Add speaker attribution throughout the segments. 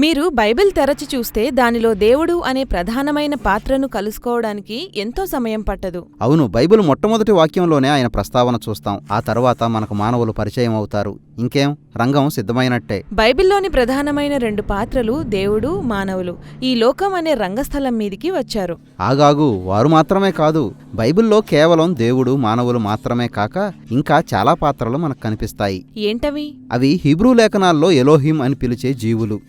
Speaker 1: మీరు బైబిల్ తెరచి చూస్తే దానిలో దేవుడు అనే ప్రధానమైన పాత్రను కలుసుకోవడానికి ఎంతో సమయం పట్టదు.
Speaker 2: అవును బైబిల్ మొట్టమొదటి వాక్యంలోనే ఆయన ప్రస్తావన చూస్తాం. ఆ తర్వాత మనకు మానవులు పరిచయం అవుతారు. ఇంకేం? రంగం సిద్ధమైనట్టే.
Speaker 1: బైబిల్లోని ప్రధానమైన రెండు పాత్రలు దేవుడు మానవులు. ఈ లోకం అనే రంగస్థలం మీదికి వచ్చారు.
Speaker 2: ఆగాగు వారు మాత్రమే కాదు. బైబిల్లో కేవలం దేవుడు మానవులు మాత్రమే కాక ఇంకా చాలా పాత్రలు మనకు కనిపిస్తాయి.
Speaker 1: ఏంటవి?
Speaker 2: అవి హీబ్రూ లేఖనాల్లో ఎలోహిం అని పిలిచే జీవులు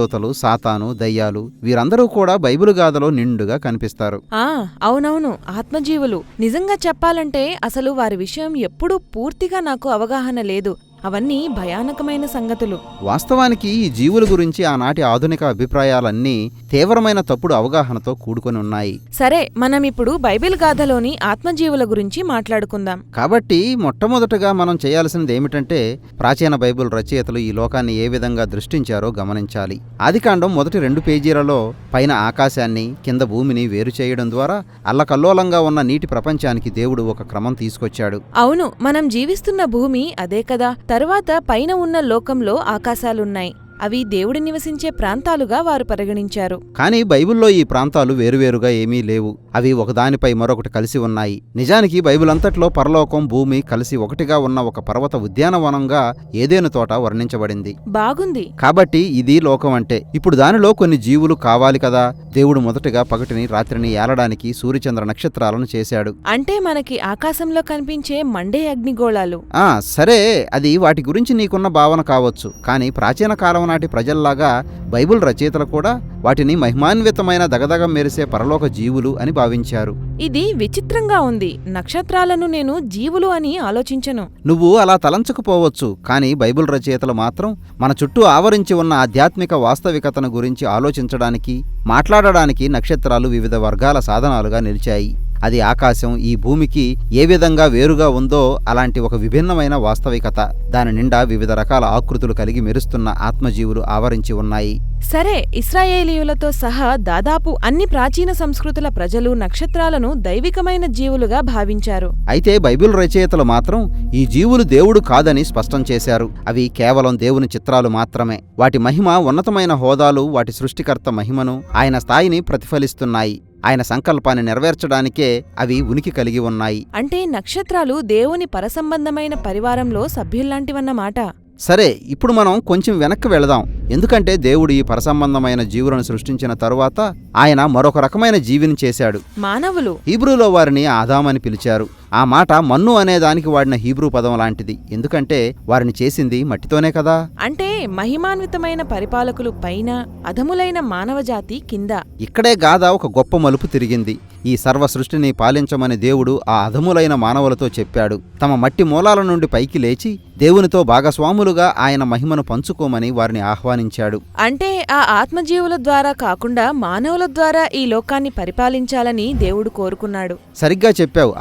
Speaker 2: దేవదూతలు సాతాను దయ్యాలు వీరందరూ కూడా బైబిల్ గాథలో నిండుగా కనిపిస్తారు.
Speaker 1: ఆ అవునవును. ఆత్మజీవులు. నిజంగా చెప్పాలంటే అసలు వారి విషయం ఎప్పుడూ పూర్తిగా నాకు అవగాహన లేదు. అవన్నీ భయానకమైన సంగతులు.
Speaker 2: వాస్తవానికి ఈ జీవుల గురించి ఆనాటి ఆధునిక అభిప్రాయాలన్నీ తీవ్రమైన తప్పుడు అవగాహనతో కూడుకొని ఉన్నాయి.
Speaker 1: సరే మనం ఇప్పుడు బైబిల్ గాథలోని ఆత్మజీవుల గురించి మాట్లాడుకుందాం.
Speaker 2: కాబట్టి మొట్టమొదటగా మనం చేయాల్సింది ఏమిటంటే ప్రాచీన బైబిల్ రచయితలు ఈ లోకాన్ని ఏ విధంగా దృష్టించారో గమనించాలి. ఆదికాండం మొదటి రెండు పేజీలలో పైన ఆకాశాన్ని కింద భూమిని వేరు చేయడం ద్వారా అల్లకల్లోలంగా ఉన్న నీటి ప్రపంచానికి దేవుడు ఒక క్రమం తీసుకొచ్చాడు.
Speaker 1: అవును మనం జీవిస్తున్న భూమి అదే కదా. తరువాత పైన ఉన్న లోకంలో ఆకాశాలున్నాయి. అవి దేవుడి నివసించే ప్రాంతాలుగా వారు పరిగణించారు.
Speaker 2: కానీ బైబిల్లో ఈ ప్రాంతాలు వేరువేరుగా ఏమీ లేవు. అవి ఒకదానిపై మరొకటి కలిసి ఉన్నాయి. నిజానికి బైబిల్ అంతట్లో పరలోకం భూమి కలిసి ఒకటిగా ఉన్న ఒక పర్వత ఉద్యానవనంగా ఏదేను తోట వర్ణించబడింది.
Speaker 1: బాగుంది.
Speaker 2: కాబట్టి ఇది లోకం అంటే. ఇప్పుడు దానిలో కొన్ని జీవులు కావాలి కదా? దేవుడు మొదటగా పగటిని రాత్రిని ఏలడానికి సూర్యచంద్ర నక్షత్రాలను చేశాడు.
Speaker 1: అంటే మనకి ఆకాశంలో కనిపించే మండే అగ్నిగోళాలు.
Speaker 2: ఆ సరే. అది వాటి గురించి నీకున్న భావన కావచ్చు. కానీ ప్రాచీన కాలం నాటి ప్రజల్లాగా బైబిల్ రచయితలు కూడా వాటిని మహిమాన్వితమైన దగదగ మెరిసే పరలోక జీవులు అని భావించారు.
Speaker 1: ఇది విచిత్రంగా ఉంది. నక్షత్రాలను నేను జీవులు అని ఆలోచించను.
Speaker 2: నువ్వు అలా తలంచకపోవచ్చు కానీ బైబిల్ రచయితలు మాత్రం మన చుట్టూ ఆవరించి ఉన్న ఆధ్యాత్మిక వాస్తవికతను గురించి ఆలోచించడానికి మాట్లాడడానికి నక్షత్రాలు వివిధ వర్గాల సాధనాలుగా నిలిచాయి. అది ఆకాశం ఈ భూమికి ఏ విధంగా వేరుగా ఉందో అలాంటి ఒక విభిన్నమైన వాస్తవికత. దాని నిండా వివిధ రకాల ఆకృతులు కలిగి మెరుస్తున్న ఆత్మజీవులు ఆవరించి ఉన్నాయి.
Speaker 1: సరే ఇస్రాయేలీయులతో సహా దాదాపు అన్ని ప్రాచీన సంస్కృతుల ప్రజలు నక్షత్రాలను దైవికమైన జీవులుగా భావించారు.
Speaker 2: అయితే బైబిల్ రచయితలు మాత్రం ఈ జీవులు దేవుడు కాదని స్పష్టం చేశారు. అవి కేవలం దేవుని చిత్రాలు మాత్రమే. వాటి మహిమ ఉన్నతమైన హోదాలు వాటి సృష్టికర్త మహిమను ఆయన స్థాయిని ప్రతిఫలిస్తున్నాయి. ఆయన సంకల్పాన్ని నెరవేర్చడానికే అవి ఉనికి కలిగి ఉన్నాయి.
Speaker 1: అంటే నక్షత్రాలు దేవుని పరసంబంధమైన పరివారంలో సభ్యుల్లాంటివన్నమాట.
Speaker 2: సరే ఇప్పుడు మనం కొంచెం వెనక్కి వెళదాం. ఎందుకంటే దేవుడు ఈ పరసంబంధమైన జీవులను సృష్టించిన తరువాత ఆయన మరొక రకమైన జీవిని చేశాడు.
Speaker 1: మానవులు.
Speaker 2: హీబ్రూలో వారిని ఆదామని పిలిచారు. ఆ మాట మన్ను అనే దానికి వాడిన హీబ్రూ పదం లాంటిది. ఎందుకంటే వారిని చేసింది మట్టితోనే కదా.
Speaker 1: అంటే మహిమాన్వితమైన పరిపాలకులు పైన అధములైన మానవజాతి కింద.
Speaker 2: ఇక్కడే గాథ ఒక గొప్ప మలుపు తిరిగింది. ఈ సర్వ సృష్టిని పాలించమని దేవుడు ఆ అధములైన మానవులతో చెప్పాడు. తమ మట్టి మూలాల నుండి పైకి లేచి దేవునితో భాగస్వాములుగా ఆయన మహిమను పంచుకోమని వారిని ఆహ్వానించాడు.
Speaker 1: అంటే ఆ ఆత్మజీవుల ద్వారా కాకుండా మానవుల ద్వారా ఈ లోకాన్ని పరిపాలించాలని దేవుడు కోరుకున్నాడు.
Speaker 2: సరిగ్గా చెప్పావు.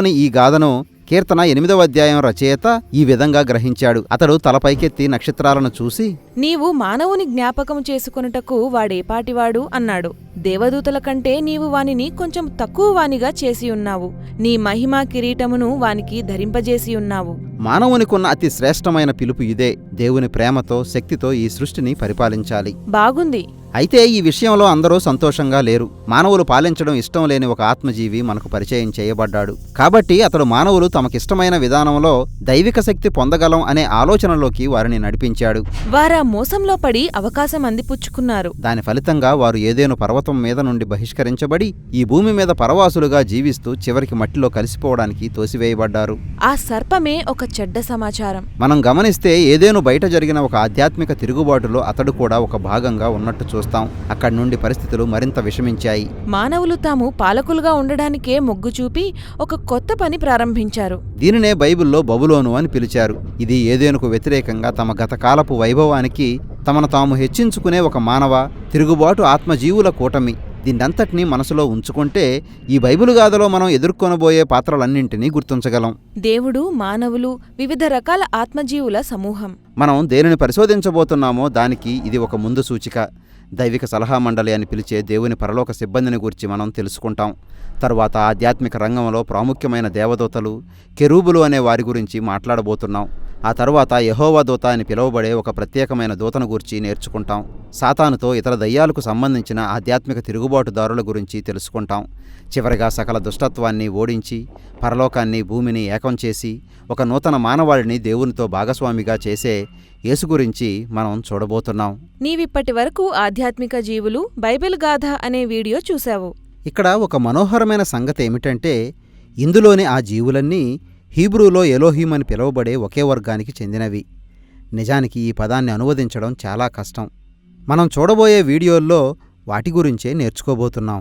Speaker 2: ఆదికాండంలోని ఈ గాథను కీర్తన ఎనిమిదవ అధ్యాయం రచయిత ఈ విధంగా గ్రహించాడు. అతడు తలపైకెత్తి నక్షత్రాలను చూసి
Speaker 1: నీవు మానవుని జ్ఞాపకము చేసుకొనుటకు వాడేపాటివాడు అన్నాడు. దేవదూతల కంటే నీవు వానిని కొంచెం తక్కువ వానిగా చేసి ఉన్నావు. నీ మహిమా కిరీటమును వానికి ధరింపజేసి ఉన్నావు.
Speaker 2: మానవునికున్న అతి శ్రేష్టమైన పిలుపు ఇదే. దేవుని ప్రేమతో శక్తితో ఈ సృష్టిని పరిపాలించాలి.
Speaker 1: బాగుంది.
Speaker 2: అయితే ఈ విషయంలో అందరూ సంతోషంగా లేరు. మానవులు పాలించడం ఇష్టం లేని ఒక ఆత్మజీవి మనకు పరిచయం చేయబడ్డాడు. కాబట్టి అతడు మానవులు తమకిష్టమైన విధానంలో దైవిక శక్తి పొందగలం అనే ఆలోచనలోకి వారిని నడిపించాడు.
Speaker 1: వారా మోసంలో పడి అవకాశం అందిపుచ్చుకున్నారు.
Speaker 2: దాని ఫలితంగా వారు ఏదేను పర్వతం మీద నుండి బహిష్కరించబడి ఈ భూమి మీద పరవాసులుగా జీవిస్తూ చివరికి మట్టిలో కలిసిపోవడానికి తోసివేయబడ్డారు.
Speaker 1: ఆ సర్పమే ఒక చెడ్డ సమాచారం.
Speaker 2: మనం గమనిస్తే ఏదేను బయట జరిగిన ఒక ఆధ్యాత్మిక తిరుగుబాటులో అతడు కూడా ఒక భాగంగా ఉన్నట్టు చూస్తాం. అక్కడి నుండి పరిస్థితులు మరింత విషమించాయి.
Speaker 1: మానవులు తాము పాలకులుగా ఉండడానికే మొగ్గు చూపి ఒక కొత్త పని ప్రారంభించారు.
Speaker 2: దీనినే బైబిల్లో బబులోను అని పిలిచారు. ఇది ఏదేనుకు వ్యతిరేకంగా తమ గతకాలపు వైభవానికి తమను తాము హెచ్చించుకునే ఒక మానవ తిరుగుబాటు ఆత్మజీవుల కూటమి. దీన్నంతటినీ మనసులో ఉంచుకుంటే ఈ బైబిలు గాథలో మనం ఎదుర్కొనబోయే పాత్రలన్నింటినీ గుర్తించగలం.
Speaker 1: దేవుడు మానవులు వివిధ రకాల ఆత్మజీవుల సమూహం.
Speaker 2: మనం దేనిని పరిశోధించబోతున్నామో దానికి ఇది ఒక ముందు సూచిక. దైవిక సలహా మండలి అని పిలిచే దేవుని పరలోక సిబ్బందిని గురించి మనం తెలుసుకుంటాం. తర్వాత ఆధ్యాత్మిక రంగంలో ప్రాముఖ్యమైన దేవదూతలు కెరూబులు అనే వారి గురించి మాట్లాడబోతున్నాం. ఆ తర్వాత యహోవా దూత అని పిలువబడే ఒక ప్రత్యేకమైన దూతను గురించి నేర్చుకుంటాం. సాతానుతో ఇతర దయ్యాలకు సంబంధించిన ఆధ్యాత్మిక తిరుగుబాటుదారుల గురించి తెలుసుకుంటాం. చివరిగా సకల దుష్టత్వాన్ని ఓడించి పరలోకాన్ని భూమిని ఏకం చేసి ఒక నూతన మానవాళిని దేవునితో భాగస్వామిగా చేసే యేసు గురించి మనం చూడబోతున్నాం.
Speaker 1: నీవిప్పటి వరకు ఆధ్యాత్మిక జీవులు బైబిల్ గాథ అనే వీడియో చూశావు.
Speaker 2: ఇక్కడ ఒక మనోహరమైన సంగతి ఏమిటంటే ఇందులోని ఆ జీవులన్నీ హీబ్రూలో ఎలోహీం అని పిలువబడే ఒకే వర్గానికి చెందినవి. నిజానికి ఈ పదాన్ని అనువదించడం చాలా కష్టం. మనం చూడబోయే వీడియోల్లో వాటి గురించే నేర్చుకోబోతున్నాం.